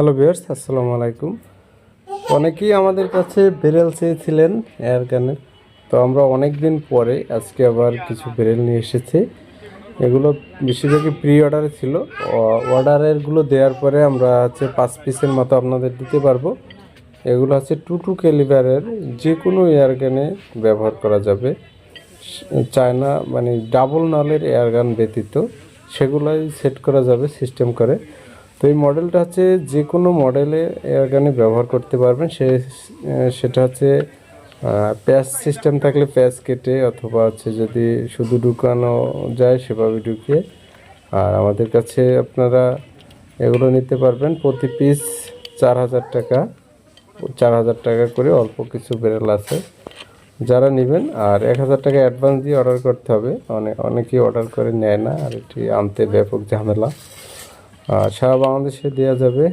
Hello viewers, আসসালামু আলাইকুম। অনেকেই আমাদের কাছে বেরেল চেয়েছিলেন এয়ার গানের তো আমরা অনেক দিন পরে আজকে আবার কিছু বেরেল নিয়ে এসেছি। এগুলো বেশিরভাগই প্রি অর্ডারে ছিল। অর্ডারেরগুলো দেওয়ার পরে আমরা হচ্ছে পাঁচ পিসের মতো আপনাদের দিতে পারব। এগুলো হচ্ছে টু টু ক্যালিবারের যে কোনো এয়ার গানে ব্যবহার করা যাবে। চায়না মানে ডাবল নলের এয়ার গান ব্যতীত সেগুলোই সেট করা যাবে সিস্টেম করে। তো এই মডেলটা হচ্ছে যে কোনো মডেলে এয়ার গানে ব্যবহার করতে পারবেন। সে, সেটা হচ্ছে প্যাচ সিস্টেম থাকলে প্যাচ কেটে অথবা হচ্ছে যদি শুধু ঢুকানো যায় সেভাবে ঢুকিয়ে আর আমাদের কাছে আপনারা এগুলো নিতে পারবেন। প্রতি পিস চার হাজার টাকা, চার হাজার টাকা করে অল্প কিছু বেরেল আছে। যারা নেবেন, আর এক হাজার টাকা অ্যাডভান্স দিয়ে অর্ডার করতে হবে। অনেক অনেকেই অর্ডার করে নেয় না, আর এটি আনতে ব্যাপক ঝামেলা। সারা বাংলাদেশে দেওয়া যাবে।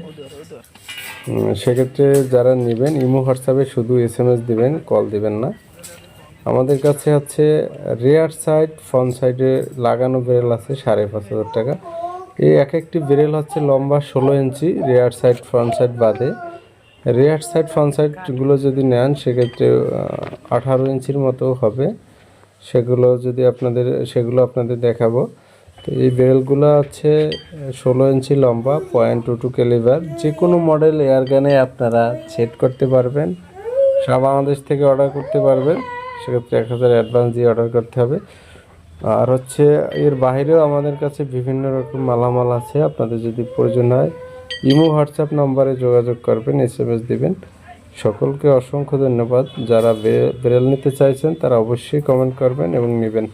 সেক্ষেত্রে যারা নেবেন, ইমো হোয়াটসঅ্যাপে শুধু এস এম এস দেবেন, কল দিবেন না। আমাদের কাছে হচ্ছে রেয়ার সাইড ফ্রন্ট সাইডে লাগানো বেরেল আছে, সাড়ে পাঁচ হাজার টাকা। এই এক একটি বেরেল হচ্ছে লম্বা ষোলো inch rear side front side বাদে। রেয়ার সাইড ফ্রন্ট সাইডগুলো যদি নেন, সেক্ষেত্রে আঠারো ইঞ্চির মতো হবে। সেগুলো যদি আপনাদের, সেগুলো আপনাদের দেখাবো। তো এই বেরেলগুলো হচ্ছে ষোলো ইঞ্চি লম্বা পয়েন্ট টু টু ক্যালিভার যে কোনো মডেল এয়ার গানে আপনারা সেট করতে পারবেন। সারা বাংলাদেশ থেকে অর্ডার করতে পারবেন। সেক্ষেত্রে এক হাজার অ্যাডভান্স দিয়ে অর্ডার করতে হবে। আর হচ্ছে, এর বাইরেও আমাদের কাছে বিভিন্ন রকম মালামাল আছে। আপনাদের যদি প্রয়োজন হয়, ইমো হোয়াটসঅ্যাপ নম্বরে যোগাযোগ করবেন এস এম এস দেবেন। সকলকে অসংখ্য ধন্যবাদ। যারা বেরেল নিতে চাইছেন, তারা অবশ্যই কমেন্ট করবেন এবং নেবেন।